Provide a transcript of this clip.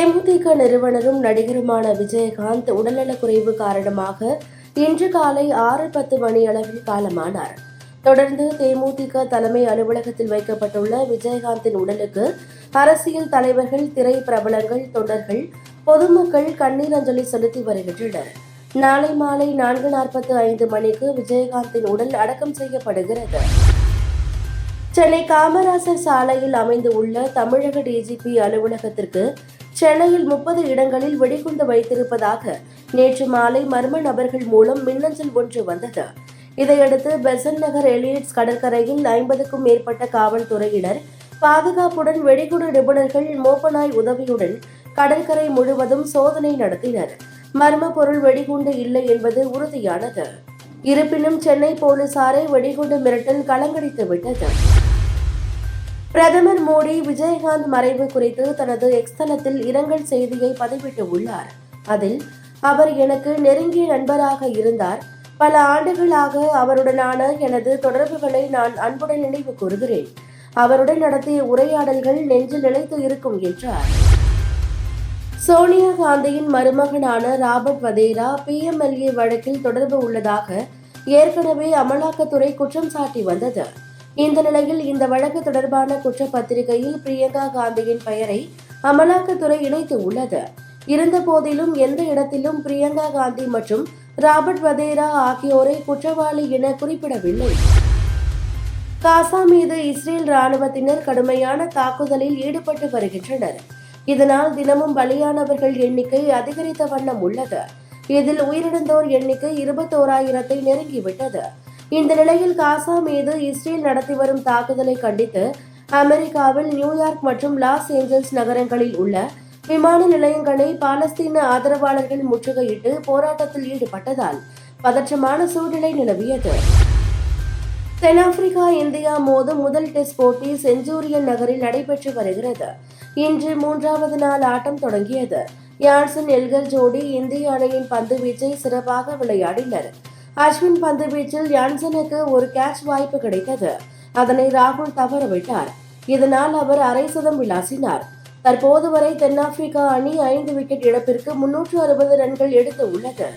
தேமுதிக நிறுவனரும் நடிகருமான விஜயகாந்த் உடல்நலக்குறைவு காரணமாக இன்று காலை ஆறு பத்து மணி அளவில் காலமானார். தொடர்ந்து தேமுதிக தலைமை அலுவலகத்தில் வைக்கப்பட்டுள்ள விஜயகாந்தின் உடலுக்கு அரசியல் தலைவர்கள் திரை பிரபலங்கள் தொண்டர்கள் பொதுமக்கள் கண்ணீர் அஞ்சலி செலுத்தி வருகின்றனர். நாளை மாலை நான்கு நாற்பத்தி ஐந்து மணிக்கு விஜயகாந்தின் உடல் அடக்கம் செய்யப்படுகிறது. சென்னை காமராசர் சாலையில் அமைந்துள்ள தமிழக டிஜிபி அலுவலகத்திற்கு சென்னையில் முப்பது இடங்களில் வெடிகுண்டு வைத்திருப்பதாக நேற்று மாலை மர்ம நபர்கள் மூலம் மின்னஞ்சல் ஒன்று வந்தது. இதையடுத்து பெசன் நகர் எலியட்ஸ் கடற்கரையில் ஐம்பதுக்கும் மேற்பட்ட காவல்துறையினர் பாதுகாப்புடன் வெடிகுண்டு நிபுணர்கள் மோப்பனாய் உதவியுடன் கடற்கரை முழுவதும் சோதனை நடத்தினர். மர்ம பொருள் வெடிகுண்டு இல்லை என்பது உறுதியானது. இருப்பினும் சென்னை போலீசாரை வெடிகுண்டு மிரட்டல் கலங்கடித்து விட்டது பிரதமர் மோடி விஜயகாந்த் மறைவு குறித்து தனது எக்ஸ் தளத்தில் இரங்கல் செய்தியை பதிவிட்டுள்ளார் அதில் அவர் எனக்கு நெருங்கிய நண்பராக இருந்தார். பல ஆண்டுகளாக அவருடனான எனது தொடர்புகளை நான் அன்புடன் நினைவு கூறுகிறேன். அவருடன் நடத்திய உரையாடல்கள் நெஞ்சில் நிலைத்து இருக்கும் என்றார். சோனியா காந்தியின் மருமகனான ராபர்ட் வதேரா பிஎம்எல்ஏ வழக்கில் தொடர்பு உள்ளதாக ஏற்கனவே அமலாக்கத்துறை குற்றம் சாட்டி வந்தது. இந்த நிலையில் இந்த வழக்கு தொடர்பான குற்றப்பத்திரிகையில் பிரியங்கா காந்தியின் பெயரை அமலாக்கத்துறை இணைத்து உள்ளது. இருந்த போதிலும் எந்த இடத்திலும் பிரியங்கா காந்தி மற்றும் ராபர்ட் வதேரா ஆகியோரை குற்றவாளி என குறிப்பிடவில்லை. காசா மீது இஸ்ரேல் ராணுவத்தினர் கடுமையான தாக்குதலில் ஈடுபட்டு வருகின்றனர். இதனால் தினமும் பலியானவர்கள் எண்ணிக்கை அதிகரித்த வண்ணம் உள்ளது. இதில் உயிரிழந்தோர் எண்ணிக்கை இருபத்தோராயிரத்தை நெருங்கிவிட்டது. இந்த நிலையில் காசா மீது இஸ்ரேல் நடத்தி வரும் தாக்குதலை கண்டித்து அமெரிக்காவில் நியூயார்க் மற்றும் லாஸ் ஏஞ்சல்ஸ் நகரங்களில் உள்ள விமான நிலையங்களை பாலஸ்தீன ஆதரவாளர்கள் முற்றுகையிட்டு போராட்டத்தில் ஈடுபட்டதால் பதற்றமான சூழ்நிலை நிலவியது. தென்னாப்பிரிக்கா இந்தியா மோதும் முதல் டெஸ்ட் போட்டி செஞ்சூரியன் நகரில் நடைபெற்று வருகிறது. இன்று மூன்றாவது நாள் ஆட்டம் தொடங்கியது. யான்சன் எல்கர் ஜோடி இந்திய அணியின் பந்து வீச்சை சிறப்பாக விளையாடினர். அஸ்வின் பந்து வீச்சில் யான்சனுக்கு ஒரு கேட்ச் வாய்ப்பு கிடைத்தது. அதனை ராகுல் தவறவிட்டார். இதனால் அவர் அரை சதம் விளாசினார். தற்போது வரை தென்னாப்பிரிக்கா அணி ஐந்து விக்கெட் இழப்பிற்கு முன்னூற்று அறுபது ரன்கள் எடுத்து உள்ளது.